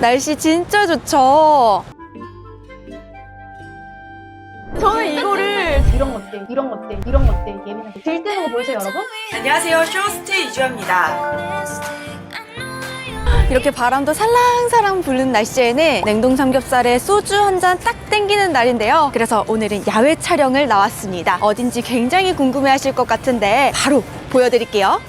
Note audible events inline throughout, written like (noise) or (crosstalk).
날씨 진짜 좋죠? 저는 이거를 이런 것들, 이런 것들, 이런 것들 예민하게 들뜨는 거 보이세요, 여러분? 안녕하세요. 쇼호스트 이주아입니다. 이렇게 바람도 살랑살랑 부는 날씨에는 냉동 삼겹살에 소주 한 잔 딱 땡기는 날인데요. 그래서 오늘은 야외 촬영을 나왔습니다. 어딘지 굉장히 궁금해 하실 것 같은데 바로 보여드릴게요.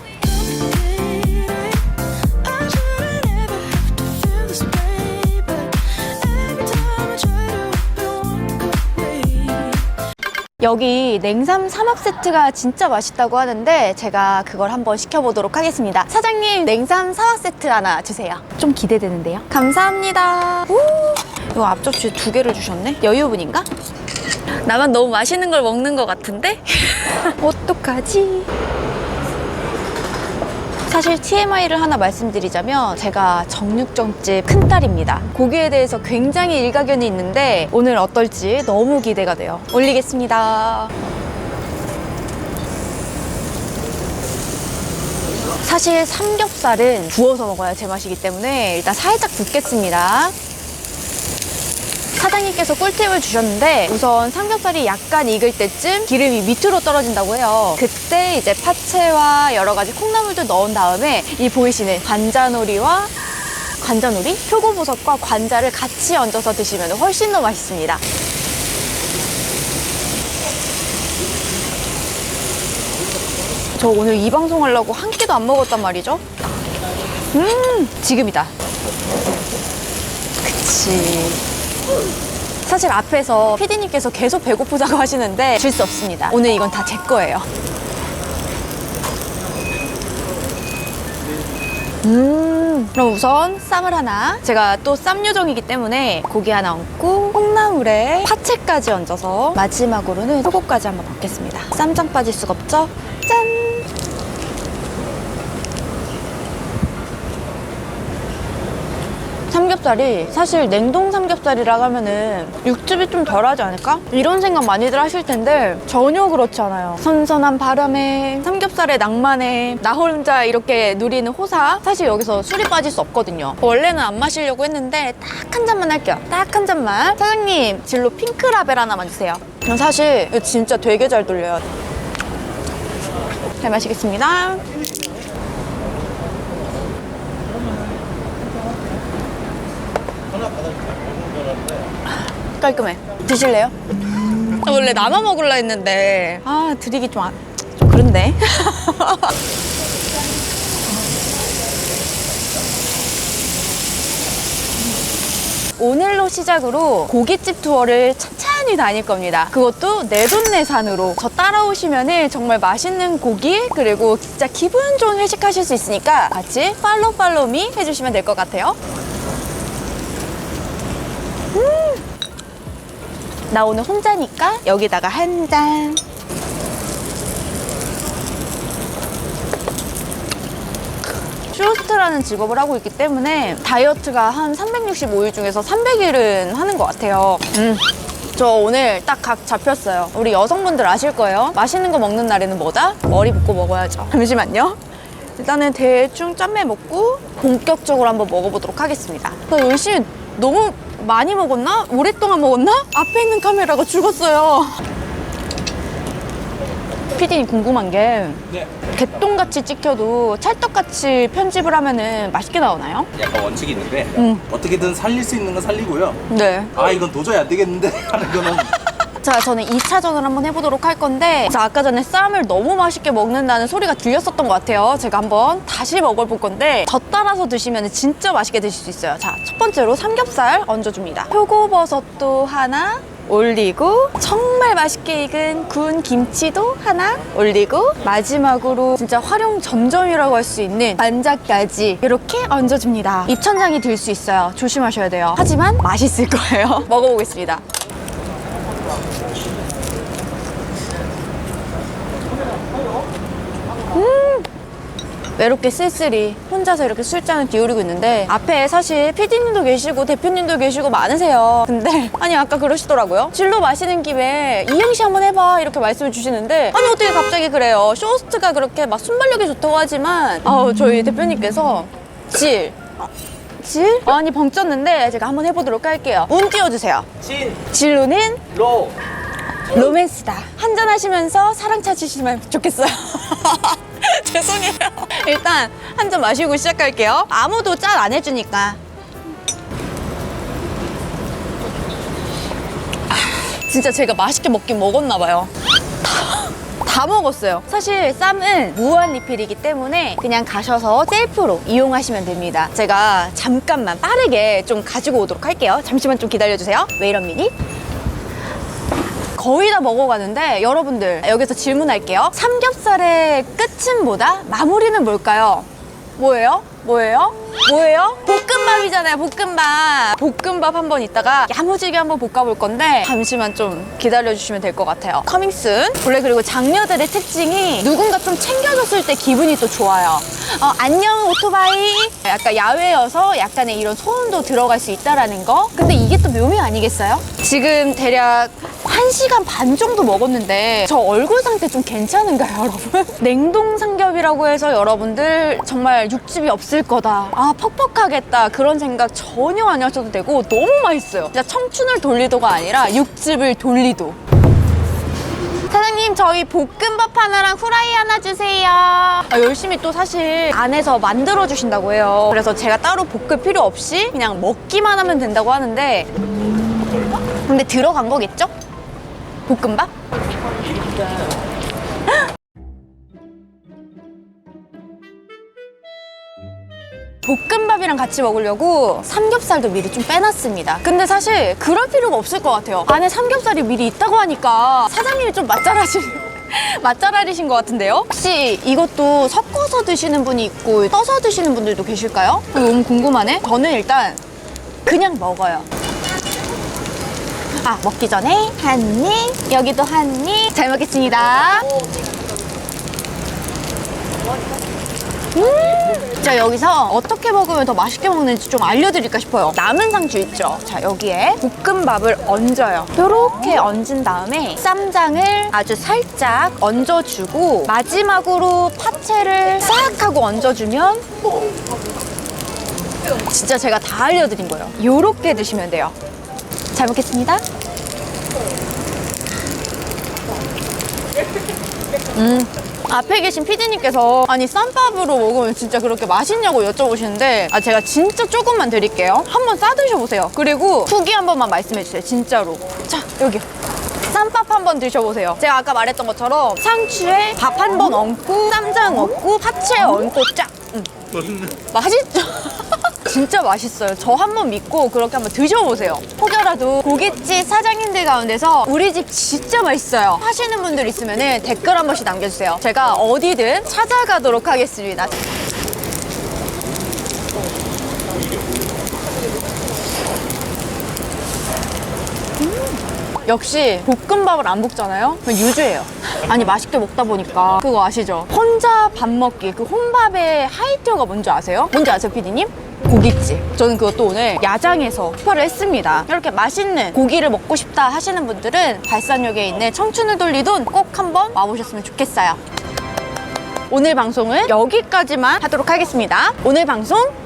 여기 냉삼 삼합 세트가 진짜 맛있다고 하는데 제가 그걸 한번 시켜보도록 하겠습니다. 사장님 냉삼 삼합 세트 하나 주세요. 좀 기대되는데요. 감사합니다. 오, 이거 앞접시 두 개를 주셨네. 여유분인가? 나만 너무 맛있는 걸 먹는 것 같은데? (laughs) 어떡하지? 사실 TMI를 하나 말씀드리자면 제가 정육점집 큰딸입니다. 고기에 대해서 굉장히 일가견이 있는데 오늘 어떨지 너무 기대가 돼요. 올리겠습니다. 사실 삼겹살은 구워서 먹어야 제맛이기 때문에 일단 살짝 굽겠습니다. 사장님께서 꿀팁을 주셨는데 우선 삼겹살이 약간 익을 때쯤 기름이 밑으로 떨어진다고 해요. 그때 이제 파채와 여러 가지 콩나물도 넣은 다음에 이 보이시는 관자놀이와 관자놀이, 표고버섯과 관자를 같이 얹어서 드시면 훨씬 더 맛있습니다. 저 오늘 이 방송 하려고 한 끼도 안 먹었단 말이죠. 음, 지금이다. 그치. 사실 앞에서 피디님께서 계속 배고프다고 (laughs) 하시는데 줄 수 없습니다. 오늘 이건 다 제 거예요. 음, 그럼 우선 쌈을 하나. 제가 또 쌈 요정이기 때문에 고기 하나 얹고 콩나물에 파채까지 얹어서 마지막으로는 소고까지 한번 넣겠습니다. 쌈장 빠질 수가 없죠? 삼겹살이 사실 냉동 삼겹살이라고 하면은 육즙이 좀 덜하지 않을까? 이런 생각 많이들 하실 텐데 전혀 그렇지 않아요. 선선한 바람에 삼겹살의 낭만에 나 혼자 이렇게 누리는 호사 사실 여기서 술이 빠질 수 없거든요. 원래는 안 마시려고 했는데 딱 한 잔만 할게요. 딱 한 잔만. 사장님 진로 핑크라벨 하나만 주세요. 사실 진짜 되게 잘 돌려요. 잘 마시겠습니다. 깔끔해. 드실래요? 아, 원래 나만 먹으려 했는데 아 드리기 좀, 아, 좀 그런데 (laughs) 오늘로 시작으로 고깃집 투어를 천천히 다닐 겁니다. 그것도 내돈내산으로 저 따라오시면 정말 맛있는 고기 그리고 진짜 기분 좋은 회식하실 수 있으니까 같이 팔로우 팔로우 미 해주시면 될 것 같아요. 나 오늘 혼자니까 여기다가 한 잔. 쇼호스트라는 직업을 하고 있기 때문에 다이어트가 한 365일 중에서 300일은 하는 것 같아요. 음. 저 오늘 딱 각 잡혔어요. 우리 여성분들 아실 거예요. 맛있는 거 먹는 날에는 뭐다? 머리 붓고 먹어야죠. (laughs) 잠시만요. 일단은 대충 짬매 먹고 본격적으로 한번 먹어보도록 하겠습니다. 나 열심히 너무 많이 먹었나? 오랫동안 먹었나? 앞에 있는 카메라가 죽었어요. 피디님 궁금한 게 네. 개똥같이 찍혀도 찰떡같이 편집을 하면은 맛있게 나오나요? 약간 원칙이 있는데 음. 어떻게든 살릴 수 있는 건 살리고요. 네. 아 이건 도저히 안 되겠는데 (laughs) 하는 거는 자, 저는 2차전을 한번 해보도록 할 건데 자, 아까 전에 쌈을 너무 맛있게 먹는다는 소리가 들렸었던 것 같아요. 제가 한번 다시 먹어볼 건데 저 따라서 드시면 진짜 맛있게 드실 수 있어요. 자, 첫 번째로 삼겹살 얹어줍니다. 표고버섯도 하나 올리고 정말 맛있게 익은 구운 김치도 하나 올리고 마지막으로 진짜 활용 점점이라고 할 수 있는 관자까지 이렇게 얹어줍니다. 입천장이 들 수 있어요. 조심하셔야 돼요. 하지만 맛있을 거예요. (laughs) 먹어보겠습니다. 외롭게 쓸쓸히 혼자서 이렇게 술잔을 기울이고 있는데 앞에 사실 PD님도 계시고 대표님도 계시고 많으세요. 근데 (laughs) 아니 아까 그러시더라고요. 진로 마시는 김에 이행시 한번 해봐 이렇게 말씀을 주시는데 아니 어떻게 갑자기 그래요. 쇼호스트가 그렇게 막 순발력이 좋다고 하지만 아우 저희 대표님께서 질 질? 많이 벙쪘는데 제가 한번 해보도록 할게요. 운 띄워주세요. 진, 진로는 로. 로맨스다. 한잔 하시면서 사랑 찾으시면 좋겠어요. (laughs) (laughs) 죄송해요. 일단 한 잔 마시고 시작할게요. 아무도 짠안 해주니까. 아, 진짜 제가 맛있게 먹긴 먹었나 봐요. 다 먹었어요. 사실 쌈은 무한 리필이기 때문에 그냥 가셔서 셀프로 이용하시면 됩니다. 제가 잠깐만 빠르게 좀 가지고 오도록 할게요. 잠시만 좀 기다려주세요. 왜 이런 미니? 거의 다 먹어가는데 여러분들 여기서 질문할게요. 삼겹살의 끝은 뭐다? 마무리는 뭘까요? 뭐예요? 뭐예요? 뭐예요? 볶음밥이잖아요, 볶음밥. 볶음밥 한번 이따가 야무지게 한번 볶아볼 건데 잠시만 좀 기다려주시면 될 것 같아요. 커밍순. 원래 그리고 장녀들의 특징이 누군가 좀 챙겨줬을 때 기분이 또 좋아요. 어, 안녕 오토바이. 약간 야외여서 약간의 이런 소음도 들어갈 수 있다라는 거. 근데 이게 또 묘미 아니겠어요? 지금 대략 한시간 반 정도 먹었는데 저 얼굴 상태 좀 괜찮은가요, 여러분? (laughs) 냉동 삼겹이라고 해서 여러분들 정말 육즙이 없을 거다. 아, 퍽퍽하겠다. 그런 생각 전혀 안 하셔도 되고 너무 맛있어요. 진짜 청춘을 돌리도가 아니라 육즙을 돌리도. 사장님 저희 볶음밥 하나랑 후라이 하나 주세요 아, 열심히 또 사실 안에서 만들어 주신다고 해요 그래서 제가 따로 볶을 필요 없이 그냥 먹기만 하면 된다고 하는데 근데 들어간 거겠죠? 볶음밥? 볶음밥이랑 같이 먹으려고 삼겹살도 미리 좀 빼놨습니다. 근데 사실 그럴 필요가 없을 것 같아요. 안에 삼겹살이 미리 있다고 하니까 사장님이 좀 맛잘하신 (laughs) 맛잘알이신 것 같은데요? 혹시 이것도 섞어서 드시는 분이 있고 떠서 드시는 분들도 계실까요? 어, 너무 궁금하네. 저는 일단 그냥 먹어요. 아, 먹기 전에 한 입, 여기도 한 입. 잘 먹겠습니다. 음, 자 여기서 어떻게 먹으면 더 맛있게 먹는지 좀 알려드릴까 싶어요. 남은 상추 있죠? 자 여기에 볶음밥을 얹어요. 이렇게 얹은 다음에 쌈장을 아주 살짝 얹어주고 마지막으로 파채를 싹 하고 얹어주면 진짜 제가 다 알려드린 거예요. 이렇게 드시면 돼요. 잘 먹겠습니다. 음. 앞에 계신 피디님께서 아니 쌈밥으로 먹으면 진짜 그렇게 맛있냐고 여쭤보시는데 아 제가 진짜 조금만 드릴게요 한번 싸드셔보세요 그리고 후기 한 번만 말씀해주세요 진짜로 자 여기 쌈밥 한번 드셔보세요 제가 아까 말했던 것처럼 상추에 밥 한 번 얹고 쌈장 얹고 파채 얹고 쫙 음. 맛있죠? (laughs) 진짜 맛있어요. 저 한 번 믿고 그렇게 한번 드셔보세요. 혹여라도 고깃집 사장님들 가운데서 우리 집 진짜 맛있어요. 하시는 분들 있으면 댓글 한 번씩 남겨주세요. 제가 어디든 찾아가도록 하겠습니다. 역시 볶음밥을 안 볶잖아요? 그럼 유주예요. 아니 맛있게 먹다 보니까 그거 아시죠? 혼자 밥 먹기 그 혼밥의 하이티어가 뭔지 아세요? 뭔지 아세요, 피디님? 고깃집. 저는 그것도 오늘 야장에서 투파를 했습니다. 이렇게 맛있는 고기를 먹고 싶다 하시는 분들은 발산역에 있는 청춘을 돌리돈 꼭 한번 와보셨으면 좋겠어요. 오늘 방송은 여기까지만 하도록 하겠습니다. 오늘 방송